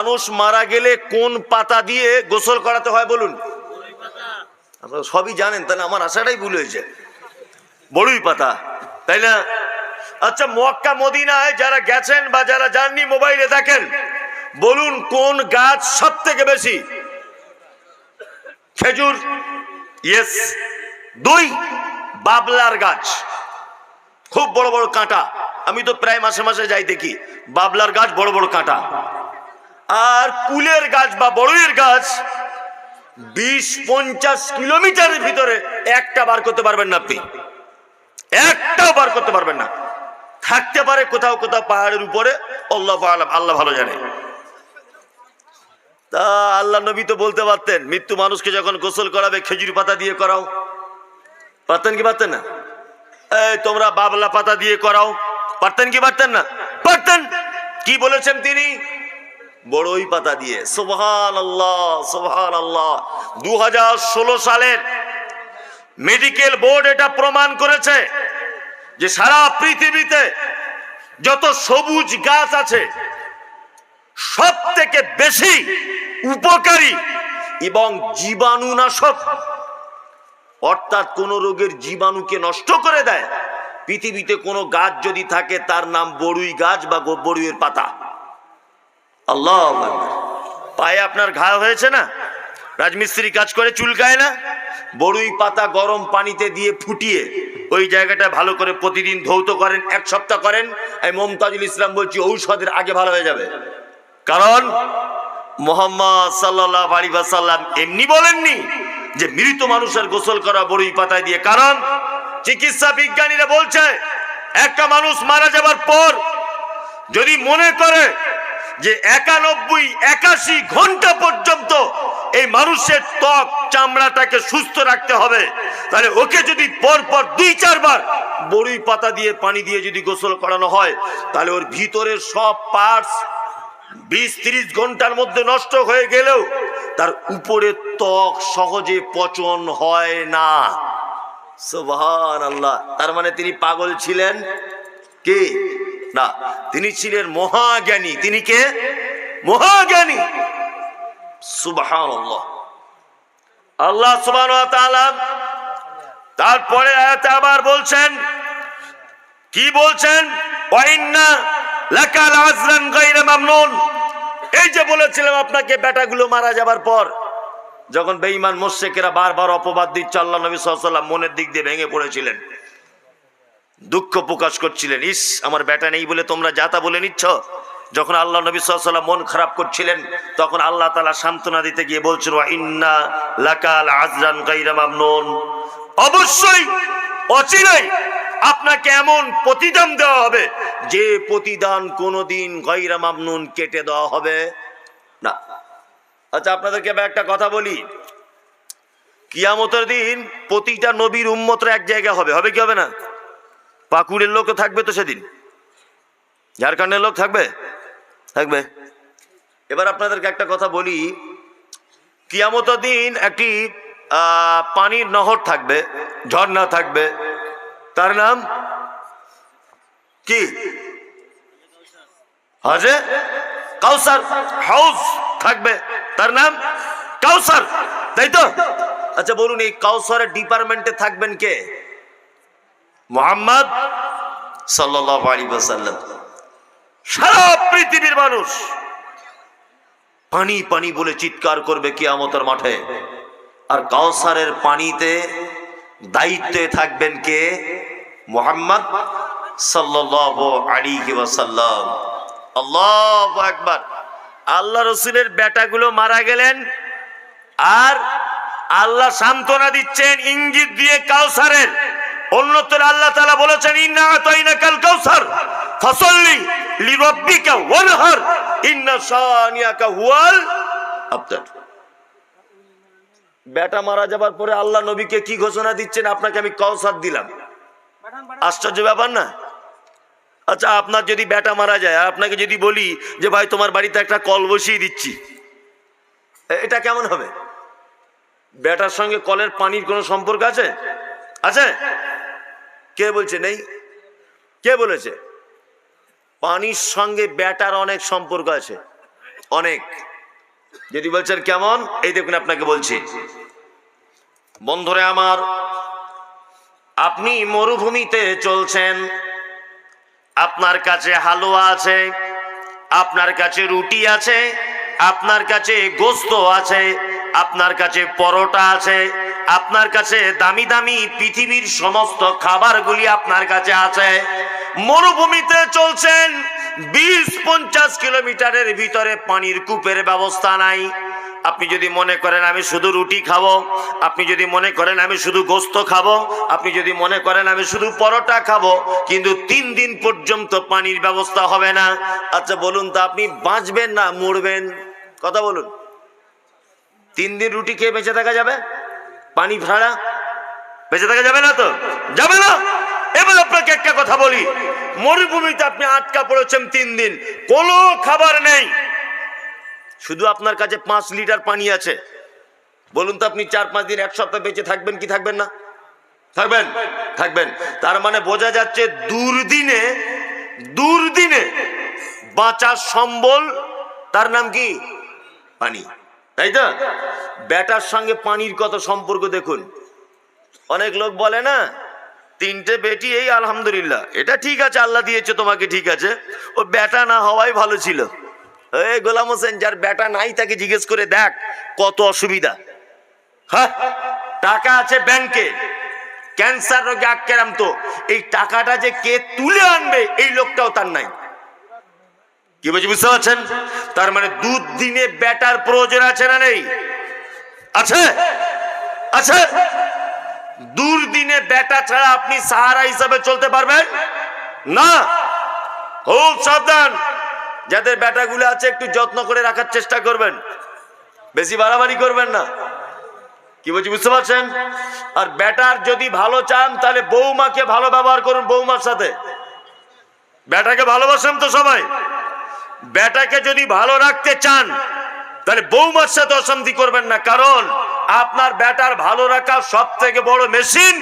মানুষ মারা গেলে কোন পাতা দিয়ে গোসল করাতে হয় বলুন? আপনারা সবই জানেন, তাহলে আমার আশাটাই ভুল হয়েছে। বড়ই পাতা, তাই না? আচ্ছা মক্কা, মদিনায় যারা গেছেন বা যারা যাননি মোবাইলে দেখেন, বলুন কোন গাছ সব থেকে বেশি? খেজুর, ইয়েস, দুই, বাবলার গাছ। খুব বড় বড় কাঁটা। আমি তো প্রায় মাসে মাসে যাই দেখি, বাবলার গাছ বড় বড় কাঁটা। আর কুলের গাছ বা বড়ইয়ের গাছ বিশ পঞ্চাশ কিলোমিটারের ভিতরে একটা বার করতে পারবেন না আপনি। একটাও বার করতে পারবেন না। থাকতে পারে কোথাও কোথাও পাহাড়ের উপরে, আল্লাহ আলাম, আল্লাহ ভালো জানে। তা আল্লাহ নবী তো বলতে পারতেন, মৃত্যু মানুষকে যখন গোসল করাবে, খেজুর পাতা দিয়ে করাও। পারতেন কি পারতেন না? এই তোমরা বাবলা পাতা দিয়ে করাও। পারতেন কি পারতেন না? পারতেন! কি বলেছেন তিনি? বড়ই পাতা দিয়ে। সোহান আল্লাহ সোহান আল্লাহ দু হাজার ষোলো সালের মেডিকেল বোর্ড এটা প্রমাণ করেছে যে সারা পৃথিবীতে যত সবুজ গাছ আছে সব থেকে বেশি উপকারী এবং জীবাণুনাশক, অর্থাৎ কোন রোগের জীবাণুকে নষ্ট করে দেয়। পৃথিবীতে কোনো গাছ যদি থাকে, তার নাম বড়ুই গাছ বা বড়ুইয়ের পাতা। আল্লাহ পায়ে আপনার ঘা হয়েছে না? রাজমিস্ত্রি কাজ করে চুলকায় না? বড়ুই পাতা গরম পানিতে দিয়ে ফুটিয়ে ওই জায়গাটা ভালো করে প্রতিদিন ধৌত করেন, এক সপ্তাহ করেন। এই মমতাজুল ইসলাম বলছি, ঔষধের আগে ভালো হয়ে যাবে। কারণ মোহাম্মদ সাল্লাহ আলী সাল্লাম এমনি বলেননি যে মৃত মানুষের গোসল করা বড়ই পাতায় দিয়ে। কারণ চিকিৎসা বিজ্ঞানীরা বলছে, একটা মানুষ মারা যাবার পর যদি মনে করে যে একানব্বই, একাশি ঘণ্টা পর্যন্ত এই মানুষের ত্বক, চামড়াটাকে সুস্থ রাখতে হবে। তাহলে ওকে যদি পর পর দুই, চারবার বড়ই পাতা দিয়ে, পানি দিয়ে যদি গোসল করানো হয়, তাহলে ওর ভিতরের সব পার্টস বিশ, তিরিশ ঘণ্টার মধ্যে নষ্ট হয়ে গেলেও তার উপরের ত্বক সহজে পচন হয় না। সুবহান আল্লাহ তার মানে তিনি পাগল ছিলেন? কে? না, তিনি ছিলেন মহাজ্ঞানী। তিনি কে? মহাজ্ঞানী। সুবহান আল্লাহ তাআলা তারপরে আয়াতে আবার বলছেন, কি বলছেন? এই যে বলেছিলাম আপনাকে, বেটাগুলো মারা যাবার পর, যখন বেঈমান মোশেকেরা বারবার অপবাদ দিচ্ছে, আল্লাহ নবী সাল্লাম মনের দিক দিয়ে ভেঙে পড়েছিলেন। দুঃখ প্রকাশ করছিলেন, ইস, আমার বেটা নেই বলে তোমরা যাতা বলে নিচ্ছ? যখন আল্লাহ নবী সাল্লাম মন খারাপ করছিলেন, তখন আল্লাহ তালা সান্ত্বনা দিতে গিয়ে বলছিল ইন্না লাকাল আজরান গাইরা মামনুন। অবশ্যই, অচিরেই আপনাকে এমন প্রতিদান দেওয়া হবে যে প্রতিদান কোনোদিন গাইরা মামনুন কেটে দেওয়া হবে না। আচ্ছা আপনাদেরকে একটা কথা বলি। কিয়ামতের দিন প্রতিটা নবীর উম্মতরা এক জায়গা হবে হবে কি হবে না? পাকুড়ের লোকও থাকবে তো সেদিন? ঝাড়খণ্ডের লোক থাকবে? থাকবে। এবার আপনাদেরকে একটা কথা বলি। কিয়ামতের দিন একটি পানির নহর থাকবে, ঝর্ণা থাকবে। তার নাম কি? হাজে কাউসার হাউস থাকবে। তার নাম কাউসার, তাই তো? আচ্ছা বলুন, এই কাউসারের ডিপার্টমেন্টে থাকবেন কে? মোহাম্মদ সাল্লাল্লাহু আলাইহি ওয়াসাল্লাম। সারা পৃথিবীর মানুষ পানি পানি বলে চিৎকার করবে কিয়ামতের মাঠে। আর কাউসারের পানিতে দায়িত্বে থাকবেন কে? মোহাম্মদ ওয়াসাল্লাম। আল্লাহু আকবার। আল্লাহ রসুলের বেটাগুলো মারা গেলেন। আর আল্লাহ সান্ত্বনা দিচ্ছেন ইঙ্গিত দিয়ে কাউসারের। অন্যত্র আল্লাহ তাআলা বলেছেন, ইন্না আতাইনাকাল কাউসার, ফাসাল্লি লিরাব্বিকা ওয়ানহার, ইন্না শানিয়াকা হুয়াল বেটা মারা যাবার পরে আল্লাহ নবীকে কি ঘোষণা দিচ্ছেন? আপনাকে আমি কাউসার দিলাম। আশ্চর্য ব্যাপার না? আচ্ছা আপনার যদি বেটা মারা যায় আপনাকে যদি বলি যে, ভাই, তোমার বাড়িতে একটা কল বসিয়ে দিচ্ছি। এটা কেমন হবে? বেটার সঙ্গে কলের পানির কোনো সম্পর্ক আছে? আছে? কে বলছে নেই? কে বলেছে? পানির সঙ্গে ব্যাটার অনেক সম্পর্ক আছে। অনেক। যদি বলছেন কেমন? এই দেখুন আপনাকে বলছি। বন্ধুরে আমার, আপনি মরুভূমিতে চলছেন, আপনার কাছে হালুয়া আছে, আপনার কাছে রুটি আছে, আপনার কাছে গোস্ত আছে আপনার কাছে পরোটা আছে, আপনার কাছে দামি দামি পৃথিবীর সমস্ত খাবারগুলি আপনার কাছে আছে। মরুভূমিতে চলছেন বিশ পঞ্চাশ কিলোমিটারের ভিতরে পানির কূপের ব্যবস্থা নাই। আপনি যদি মনে করেন আমি শুধু রুটি খাব, আপনি যদি মনে করেন আমি শুধু গোস্ত খাব, আপনি যদি মনে করেন আমি শুধু পরোটা খাব, কিন্তু তিন দিন পর্যন্ত পানির ব্যবস্থা হবে না। আচ্ছা বলুন তো আপনি বাঁচবেন না মরবেন? কথা বলুন। তিন দিন রুটি খেয়ে বেঁচে থাকা যাবে? পানি ভাড়া? বেঁচে থাকা যাবে না তো? যাবে না? এবার আপনাকে একটা কথা বলি। মরুভূমিতে আপনি আটকা পড়েছেন তিন দিন। কোনো খাবার নেই। শুধু আপনার কাছে পাঁচ লিটার পানি আছে। বলুন তো আপনি চার পাঁচ দিন, এক সপ্তাহ বেঁচে থাকবেন কি থাকবেন না? থাকবেন? থাকবেন। তার মানে বোঝা যাচ্ছে দুর্দিনে দুর্দিনে বাঁচার সম্বল, তার নাম কি? পানি। তাই তো? ব্যাটার সঙ্গে পানির কত সম্পর্ক দেখুন। অনেক লোক বলে না, তিনটে বেটি, এই আলহামদুলিল্লাহ। এটা ঠিক আছে, আল্লাহ দিয়েছে, তোমাকে ঠিক আছে। ও ব্যাটা না হওয়াই ভালো ছিল। এই গোলাম হোসেন, যার ব্যাটা নাই তাকে জিজ্ঞেস করে দেখ, কত অসুবিধা। হ্যাঁ? টাকা আছে ব্যাংকে। ক্যান্সার রোগে তো এই টাকাটা যে কে তুলে আনবে, এই লোকটাও তার নাই। কি বলছি, বুঝতে পারছেন? তার মানে দুধ দিনে ব্যাটার প্রয়োজন আছে না নেই? আছে? আছে? দুর্দিনে ব্যাটা ছাড়া আপনি সাহারা হিসাবে চলতে পারবেন? না? খুব সাবধান। যাদের ব্যাটাগুলো আছে, একটু যত্ন করে রাখার চেষ্টা করবেন। বেশি বাড়াবাড়ি করবেন না। কি বলছি, বুঝতে পারছেন? আর ব্যাটার যদি ভালো চান, তাহলে বৌমাকে ভালো ব্যবহার করুন বৌমার সাথে। ব্যাটাকে ভালোবাসেন তো সবাই। ব্যাটাকে যদি ভালো রাখতে চান, তাহলে বৌমার সাথে অশান্তি করবেন না। কারণ আপনার বেটার ভালো রাখা সব থেকে বড় মেশিন